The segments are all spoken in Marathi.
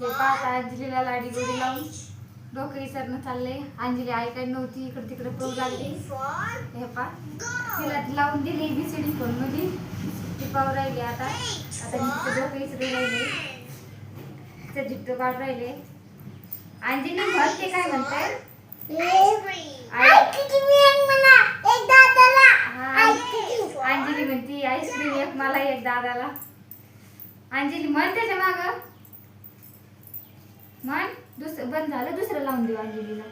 हे पाहता अंजलीला लाडी गोडी लावून डोकं विसरणं चाललंय अंजली ऐकायला नव्हती इकडे तिकडे पळू लागली. हे पा तिला लावून दिली बीसीडी फोनमध्ये ती पाहू राहिली आता. आता मी डोकं विसरू राहिले. तिचं जिट्ट काढ राहिले. अंजली म्हणते काय म्हणताय अंजली म्हणती आईस्क्रीम एक मला एक दादाला. अंजली म्हण त्याच्या माग. मान दुसरं बंद झालं दुसरं लावून देऊ अंजलीला.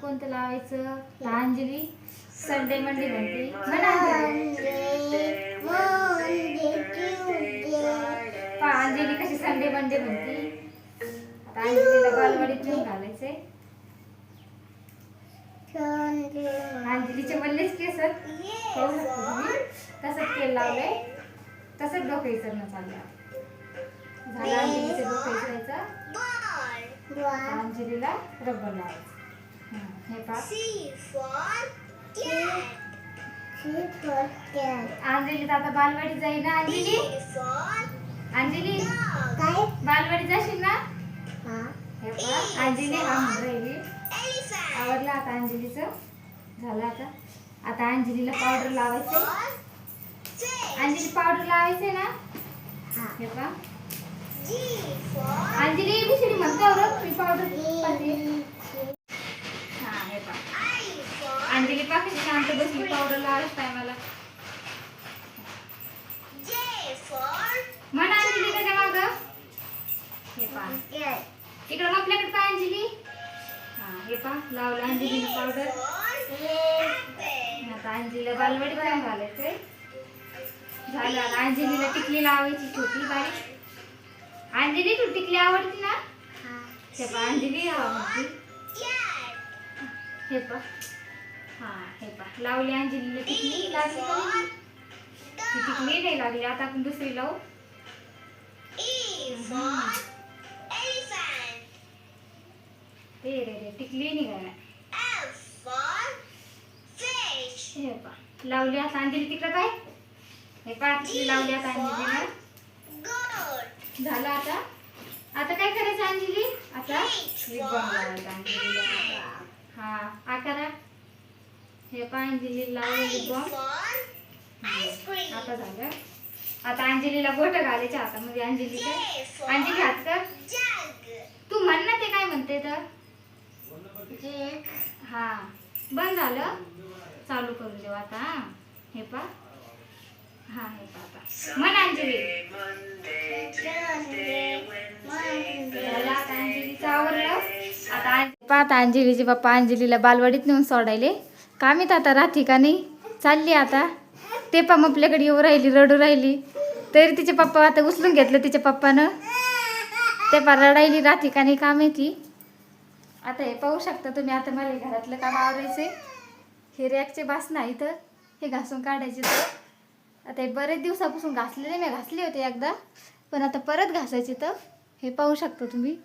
कोणतं लावायचं? ला अंजली. संडे मंडे म्हणते म्हणा अंजली. पहा कशी संडे मंडे म्हणते. आता अंजलीला बालवाडीत घेऊन घालायचंय. अंजलीचे वल्लेच केस पाहू शकता तुम्ही. तसंच तेल लावलंय. तसंच डोकं विसरणं चाललं झालं अंजलीचं डोकं विसरायचं. अंजलीला रबर लावायचं. हं, पहा. अंजली तर आता बालवाडीत जाईल ना अंजली? अंजली बालवाडीत जाशील ना? हे. पहा अंजली हा राहिली आवडलं आता अंजलीचं. झालं आता. आता अंजलीला पावडर लावायचं अंजली पावडर लावायचंय ना? हे. पहा अंजली दुसरी म्हणते बरं मी पावडर हा हे पहा अंजली पहा कशी शांत बसली पावडर लावायच टायमाला म्हण अंजली त्याच्या माग हे पहा इकडं आपल्याकडे पाय अंजली हा हे पहा लावलं अंजलीनं पावडर. आता अंजलीला बालवाडीत जाऊन घालायचंय झालं आता अंजलीला टिकली लावायची छोटी बारीक. अंजली तू टिकली आवडते ना? हे पहा अंजली हा म्हणती हे हा पहा. लावली अंजलीला टिकली. लागली का नाही? ती टिकली नाही लागली. आता आपण दुसरी लावू. रे रे टिकली निघाला हे पहा. लावली आता अंजली तिकडं काय? हे पहा टिकली लावली आता अंजलीला. झालं आता? आता काय करायचं अंजली? आता? अंजलीला हा आकारा हे पहा अंजली आता झालं. आता अंजलीला गोट घालायच्या हातामध्ये अंजली काय अंजली हात कर. तू म्हण ना ते काय म्हणते तर. हा बंद झालं. चालू करून देऊ आता हा. हे पा हा हे अंजली. आता पाहता अंजलीचे पप्पा अंजलीला बालवाडीत नेऊन सोडायले. कामीत आता राहते का नाही? चालली आता. ते पण आपल्याकडे येऊ राहिली रडू राहिली. तरी तिचे पप्पा आता उचलून घेतलं तिच्या पप्पानं. ते पण रडायली राहते का नाही काम ती आता हे पाहू शकता तुम्ही आता मला घरातलं काम आवरायचे हे रॅकचे बास नाही तर हे घासून काढायचे तर. आता हे बरेच दिवसापासून घासलेले मी घासले होते एकदा पण आता परत घासायचे तर हे पाहू शकता तुम्ही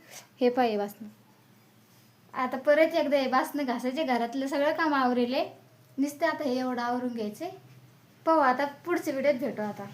हे पाहे बासनं. आता परत एकदा हे बासनं घासायचे घरातलं सगळं काम आवरेले. नुसतं आता हे एवढं आवरून घ्यायचे. पाहू आता पुढच्या व्हिडिओत भेटू आता.